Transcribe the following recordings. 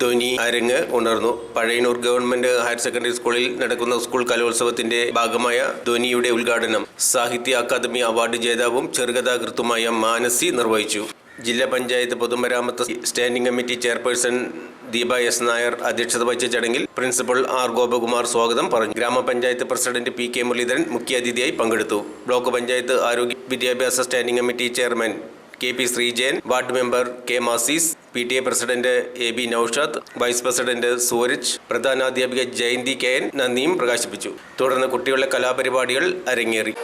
ധ്വനി അരങ്ങ് ഉണർന്നു. Pazhayannur government higher secondary സ്കൂളിൽ നടക്കുന്ന സ്കൂൾ കലോത്സവത്തിന്റെ ഭാഗമായ ധ്വനിയുടെ ഉദ്ഘാടനം സാഹിത്യ അക്കാദമി അവാർഡ് ജേതാവും ചെറുകഥാകൃത്തുമായ മാനസി നിർവഹിച്ചു. ജില്ലാ പഞ്ചായത്ത് പൊതുമരാമത്ത് standing committee chairperson Deepa S Nair അധ്യക്ഷത വഹിച്ച ചടങ്ങിൽ പ്രിൻസിപ്പൽ ആർ ഗോപകുമാർ സ്വാഗതം പറഞ്ഞു. ഗ്രാമപഞ്ചായത്ത് പ്രസിഡന്റ് പി കെ മുരളീധരൻ മുഖ്യാതിഥിയായി പങ്കെടുത്തു. ബ്ലോക്ക് പഞ്ചായത്ത് ആരോഗ്യ വിദ്യാഭ്യാസ standing committee chairman K P Sreejayan ward member K Masees P T A president A B Noushad vice president Sooraj പ്രധാനാധ്യാപിക Jayanthi K N നന്ദിയും പ്രകാശിപ്പിച്ചു. തുടർന്ന് കുട്ടികളുടെ കലാപരിപാടികൾ അരങ്ങേറി.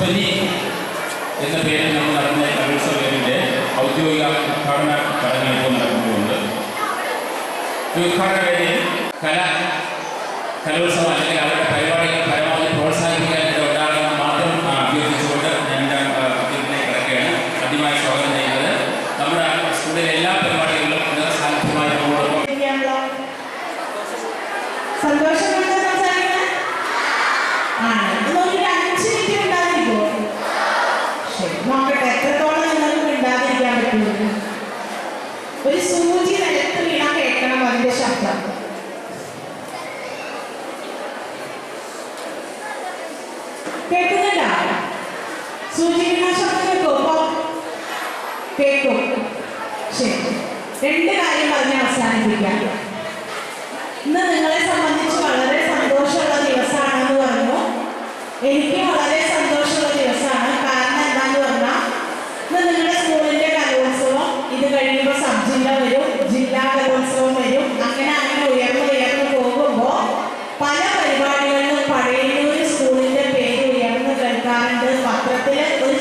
ധ്വനി എന്ന പേരിൽ നമ്മൾ നടന്ന കലോത്സവത്തിന്റെ ഔദ്യോഗിക ഉദ്ഘാടന ചടങ്ങ് ഇപ്പോൾ നടക്കുന്നുണ്ട്. ഈ ഉദ്ഘാടന വേദിയിൽ കല കലോത്സവം കേൾക്കണം അതിന്റെ ശബ്ദം കേൾക്കുന്നുണ്ടോ സൂചി വീണ ശബ്ദം കേൾക്കോ? ഇപ്പൊ? കേൾക്കും. ശരി. രണ്ട് കാര്യം പറഞ്ഞ് അവസാനിപ്പിക്കാം. ഇന്ന് നിങ്ങളെ സംബന്ധിച്ച് വളരെ സന്തോഷമുള്ള ദിവസമാണെന്ന് പറഞ്ഞു. എനിക്ക് വളരെ സന്തോഷമുള്ള ദിവസമാണ്. കാരണം എന്താന്ന് പറഞ്ഞാൽ ഇന്ന് നിങ്ങളുടെ സ്കൂളിന്റെ കലോത്സവം ഇത് കഴിയുമ്പോൾ സബ് ജില്ല വരും. ജില്ലാ കലോത്സവം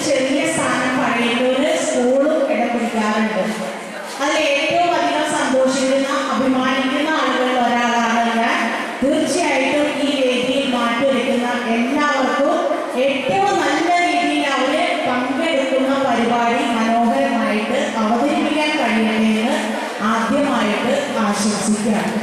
ചെറിയ സ്ഥാനം പഴയന്നൂർ സ്കൂളും ഇടം അതിൽ ഏറ്റവും അധികം സന്തോഷിക്കുന്ന അഭിമാനിക്കുന്ന ആളുകളിൽ ഒരാളാണ് ഞാൻ. തീർച്ചയായിട്ടും ഈ വേദിയിൽ മാറ്റിവെക്കുന്ന എല്ലാവർക്കും ഏറ്റവും നല്ല രീതിയിൽ അവർ പങ്കെടുക്കുന്ന പരിപാടി മനോഹരമായിട്ട് അവതരിപ്പിക്കാൻ കഴിയണമെന്ന് ആദ്യമായിട്ട് ആശംസിക്കുകയാണ്.